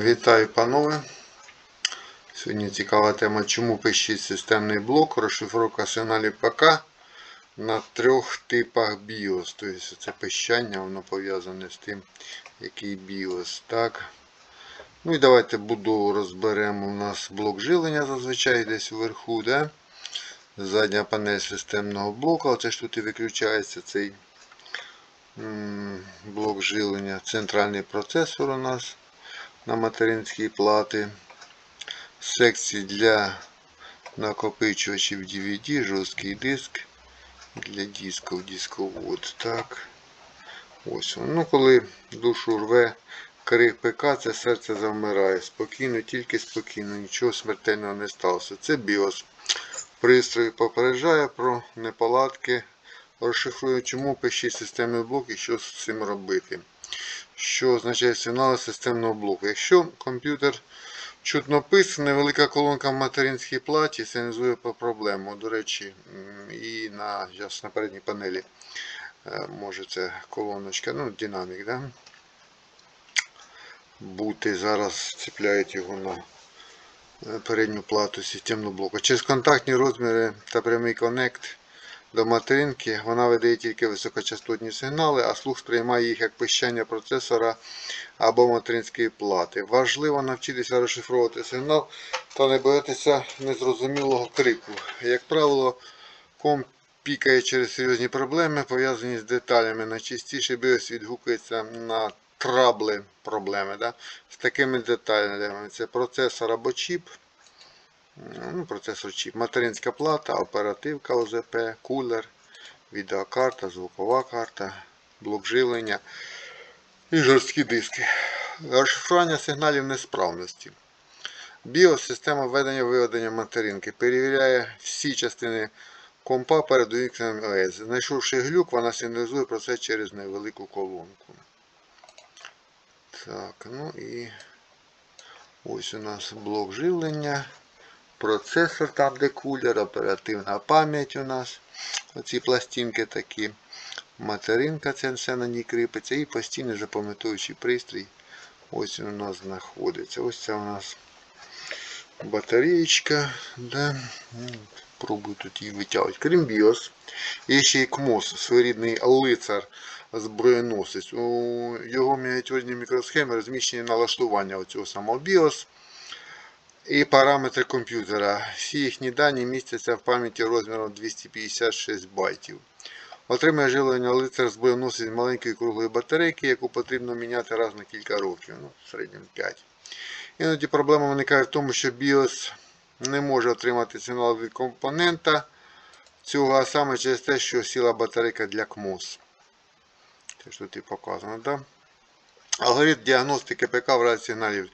Вітаю, панове. Сьогодні цікава тема, чому пищить системний блок, розшифровка сигналів ПК на трьох типах BIOS. Тобто це пищання, воно пов'язане з тим, який BIOS. Так. Ну і давайте буду розберемо у нас блок жилення зазвичай десь вверху. Да? Задня панель системного блоку. Оце ж тут і виключається цей блок жилення. Центральний процесор у нас на материнській плати. Секції для накопичувачів DVD, жорсткий диск для дисків, дисковод. Так. Ось. Ну, коли душу рве крик ПК, це серце завмирає. Спокійно, тільки спокійно, нічого смертельного не сталося. Це BIOS. Пристрій попереджає про неполадки. Розшифрує, чому пишіть системний блок і що з цим робити що означає сигнали системного блоку. Якщо комп'ютер чутно пис, невелика колонка в материнській платі сигналізує по проблему. До речі, і на, на передній панелі е, може це колоночка, ну, динамік, да? бути. Зараз цепляють його на е, передню плату системного блоку. Через контактні розміри та прямий коннект до материнки вона видає тільки високочастотні сигнали, а слух сприймає їх як пищання процесора або материнської плати. Важливо навчитися розшифровувати сигнал та не боятися незрозумілого крику. Як правило, комп пікає через серйозні проблеми, пов'язані з деталями. Найчастіше BIOS відгукується на трабли проблеми. Да? З такими деталями. Це процесор або чіп ну, процесор чіп, материнська плата, оперативка ОЗП, кулер, відеокарта, звукова карта, блок живлення і жорсткі диски. Розшифрування сигналів несправності. BIOS система введення виведення материнки. Перевіряє всі частини компа перед увімкненням ОС. Знайшовши глюк, вона сигналізує про це через невелику колонку. Так, ну і ось у нас блок живлення процесор там, де кулер, оперативна пам'ять у нас. Оці пластинки такі. Материнка, це все на ній кріпиться. І постійно запам'ятовуючий пристрій. Ось він у нас знаходиться. Ось це у нас батареєчка. Да. Ну, Пробую тут її витягувати. Крім BIOS. Є ще і КМОС, своєрідний лицар зброєносець. У його мініатюрні мікросхеми розміщені налаштування цього самого BIOS і параметри комп'ютера. Всі їхні дані містяться в пам'яті розміром 256 байтів. Отримує живлення лицар з боєносить маленької круглої батарейки, яку потрібно міняти раз на кілька років, ну, в середньому 5. Іноді проблема виникає в тому, що BIOS не може отримати сигнал від компонента цього, а саме через те, що сіла батарейка для КМОС. Те, що тут і показано, так? Да? Алгоритм діагностики ПК в разі сигналів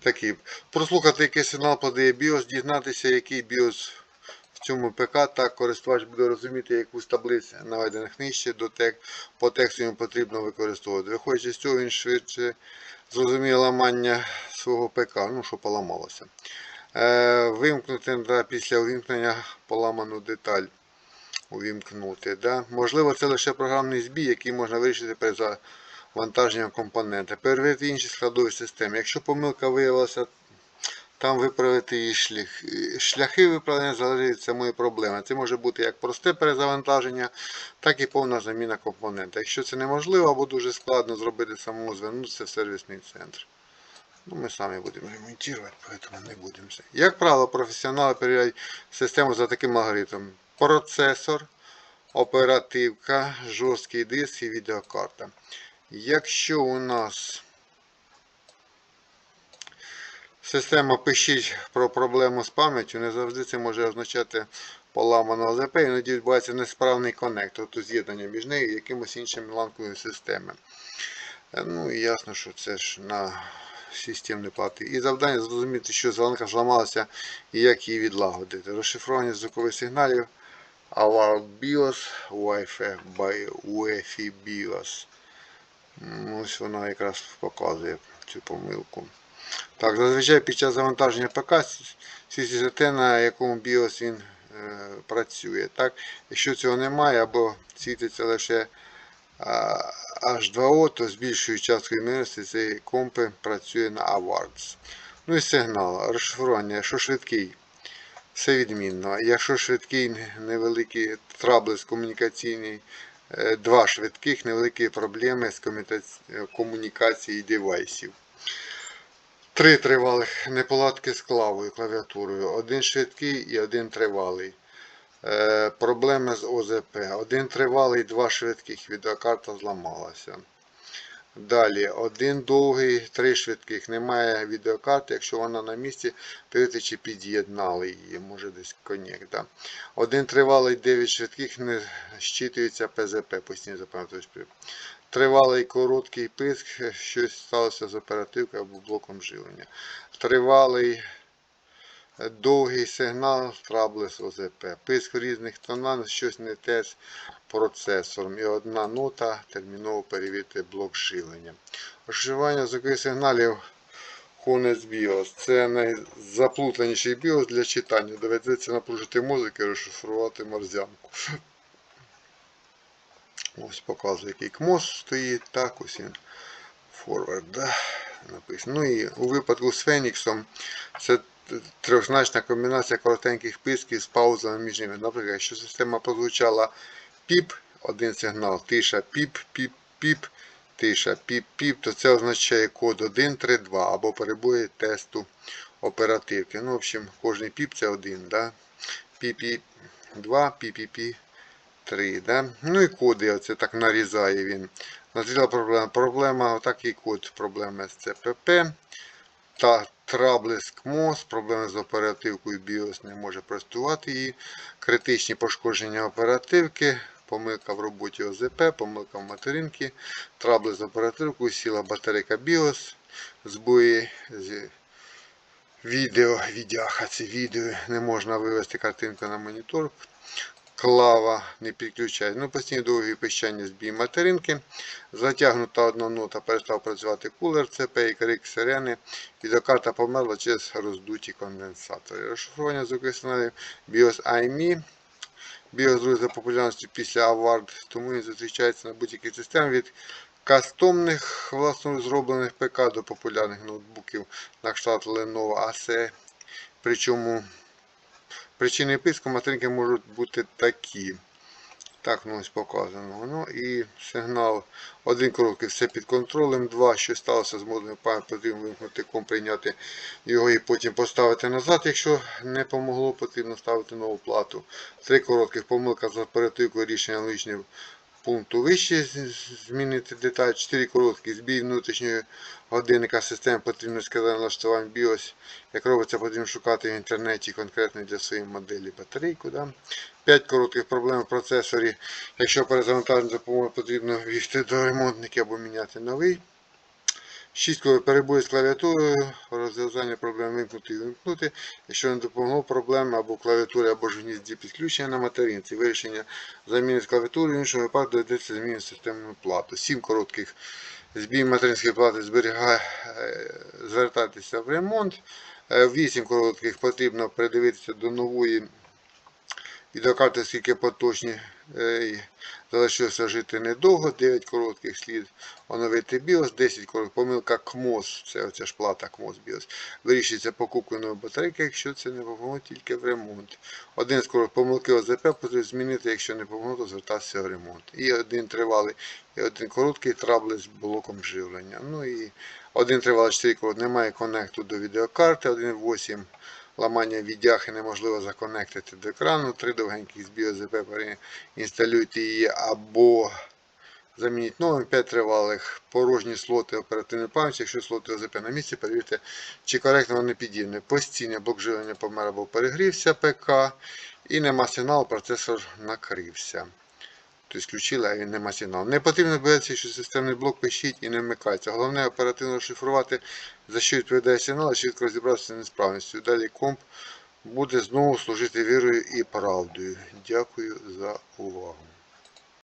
такий. Прослухати, який сигнал подає BIOS, дізнатися, який BIOS в цьому ПК, так користувач буде розуміти, яку з таблиць, наведених нижче, до тек, по тексту йому потрібно використовувати. Виходячи з цього, він швидше зрозуміє ламання свого ПК, ну, що поламалося. Е, Вимкнути да, після увімкнення поламану деталь. Увімкнути. Да. Можливо, це лише програмний збій, який можна вирішити при вантаження компонента. Перевірити інші складові системи. Якщо помилка виявилася, там виправити її шлях. Шляхи виправлення залежать від самої проблеми. Це може бути як просте перезавантаження, так і повна заміна компонента. Якщо це неможливо або дуже складно зробити самому, звернутися в сервісний центр. Ну, Ми самі будемо ремонтувати, поэтому не будемо. Як правило, професіонали перевіряють систему за таким алгоритмом. Процесор, оперативка, жорсткий диск і відеокарта. Якщо у нас система пишіть про проблему з пам'яттю, не завжди це може означати поламану АЗП, іноді відбувається несправний коннектор, тобто з'єднання між нею і якимось іншим ланкою системи. Ну і ясно, що це ж на системні плати. І завдання зрозуміти, що зеленка зламалася і як її відлагодити. Розшифрування звукових сигналів Alarm BIOS, Wi-Fi BIOS. Ось вона якраз показує цю помилку. Так, Зазвичай під час завантаження ПК світиться на якому BIOS він е, працює. Так? Якщо цього немає, або світиться лише а, H2O, то з більшою часткою ймовірності цей компи працює на Awards. Ну і сигнал. Розшифрування. Якщо швидкий, все відмінно. Якщо швидкий невеликий траблес комунікаційний, е, два швидких невеликі проблеми з комунікацією девайсів. Три тривалих неполадки з клавою, клавіатурою. Один швидкий і один тривалий. Е, проблеми з ОЗП. Один тривалий, два швидких. Відеокарта зламалася. Далі, один довгий, три швидких. Немає відеокарти, якщо вона на місці, чи під'єднали її, може десь конєкт. Да? Один тривалий, 9 швидких, не щитується ПЗП, постійно запам'ятовуєш. Тривалий короткий писк, щось сталося з оперативкою або блоком живлення. Тривалий довгий сигнал, траблес ОЗП. Писк в різних тонах, щось не те з процесором. І одна нота, терміново перевірити блок живлення. Вживання звукових сигналів Honest BIOS. Це найзаплутаніший BIOS для читання. Доведеться напружити мозок і розшифрувати морзянку. Ось показує, який КМОС стоїть. Так, ось він. Forward, да, написано. Ну і у випадку з Феніксом це трьохзначна комбінація коротеньких писків з паузами між ними. Наприклад, якщо система прозвучала піп, один сигнал, тиша, піп, піп, піп, тиша, піп, піп, то це означає код 132 або перебої тесту оперативки. Ну, в общем, кожний піп це один, да? піп 2, піп 3. Да? Ну і коди, оце так нарізає він. Назріла проблема. Проблема, отакий код проблеми з ЦПП. Та траблеск МОС, проблеми з оперативкою BIOS не може простувати її. Критичні пошкодження оперативки, помилка в роботі ОЗП, помилка в материнці, траблес з оперативкою, сіла батарейка BIOS, збої з відео, відяха, це відео, не можна вивести картинку на монітор. Клава не підключає. Ну, постійно довгі пищання збій материнки. Затягнута одна нота, перестав працювати кулер ЦП і крик сирени. Відеокарта померла через роздуті конденсатори. Розшифрування звукових сигналів BIOS IME. BIOS друге за популярністю після Award, тому він зустрічається на будь-якій системі від кастомних власно зроблених ПК до популярних ноутбуків на кшталт Lenovo AC. Причому Причини писку материнки можуть бути такі. Так, ну ось показано. Ну і сигнал. Один короткий, все під контролем. Два, що сталося з модною пам'ять, потрібно вимкнути ком, прийняти його і потім поставити назад. Якщо не помогло, потрібно ставити нову плату. Три коротких помилка з оперативкою рішення аналогічне пункту вище змінити деталь. 4 короткі збій внутрішньої годинника системи потрібно сказати налаштування BIOS. Як робиться, потрібно шукати в інтернеті конкретно для своєї моделі батарейку. Да? 5 коротких проблем в процесорі. Якщо перезавантаження допомоги потрібно ввести до ремонтника або міняти новий. 6 коли перебої з клавіатурою, розв'язання проблем вимкнути і вимкнути. Якщо не допомогло проблеми або в клавіатурі, або ж гнізді підключення на материнці. Вирішення заміни з клавіатури, в іншому випадку доведеться змінити системну плату. 7 коротких збій материнської плати зберігає, е, звертатися в ремонт. 8 коротких потрібно придивитися до нової відеокарти, оскільки поточні е, залишилося жити недовго. 9 коротких слід оновити BIOS, 10 коротких помилка КМОС, це оця ж плата КМОС BIOS. Вирішується покупкою нової батарейки, якщо це не допоможе тільки в ремонт. Один з коротких помилки ОЗП потрібно змінити, якщо не помогло, то звертатися в ремонт. І один тривалий, і один короткий трабли з блоком живлення. Ну і один тривалий 4 коротких, немає конекту до відеокарти, 1.8 ламання віддяхи неможливо законектити до екрану. Три довгеньких з BioZP інсталюйте її або замініть новим 5 тривалих порожні слоти оперативної пам'яті. Якщо слоти ОЗП на місці, перевірте, чи коректно вони підібні. Постійне блок живлення помер або перегрівся ПК і нема сигналу, процесор накрився. Тобто включили, а він нема сигналу. Не потрібно боятися, що системний блок пищить і не вмикається. Головне оперативно шифрувати, за що відповідає сигнал, а швидко розібратися з несправністю. Далі комп буде знову служити вірою і правдою. Дякую за увагу.